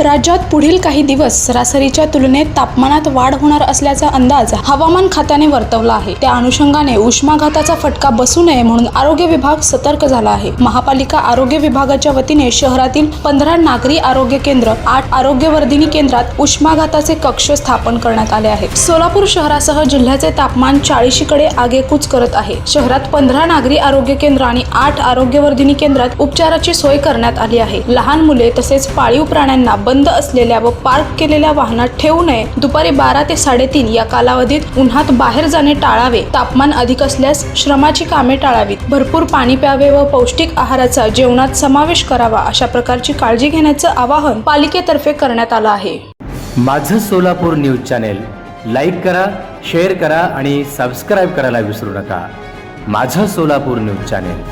राज्यात पुढील काही दिवस सरासरीच्या तुलनेत तापमानात वाढ होणार असल्याचा अंदाज हवामान खात्याने वर्तवला आहे. त्या अनुषंगाने उष्माघाताचा फटका बसू नये म्हणून आरोग्य विभाग सतर्क झाला आहे. महापालिका आरोग्य विभागाच्या वतीने शहरातील पंधरा नागरी आरोग्य केंद्र आठ आरोग्यवर्धिनी केंद्रात उष्माघाताचे कक्ष स्थापन करण्यात आले आहे सोलापूर शहरासह जिल्ह्याचे तापमान चाळीशीकडे आगेकूच करत आहे. शहरात पंधरा नागरी आरोग्य केंद्र आणि आठ आरोग्यवर्धिनी केंद्रात उपचाराची सोय करण्यात आली आहे. लहान मुले तसेच पाळीव प्राण्यांना बंद असलेल्या व पार्क केलेल्या वाहनात ठेवू नये. दुपारी बारा ते साडेतीन या कालावधीत उन्हात बाहेर जाणे टाळावे. तापमान अधिक असल्यास श्रमाची कामे टाळावीत. भरपूर पाणी प्यावे व पौष्टिक आहाराचा जेवणात समावेश करावा अशा प्रकारची काळजी घेण्याचं आवाहन पालिकेतर्फे करण्यात आलं आहे. माझं सोलापूर न्यूज चॅनेल लाईक करा शेअर करा आणि सबस्क्राईब करायला विसरू नका. माझं सोलापूर न्यूज चॅनेल.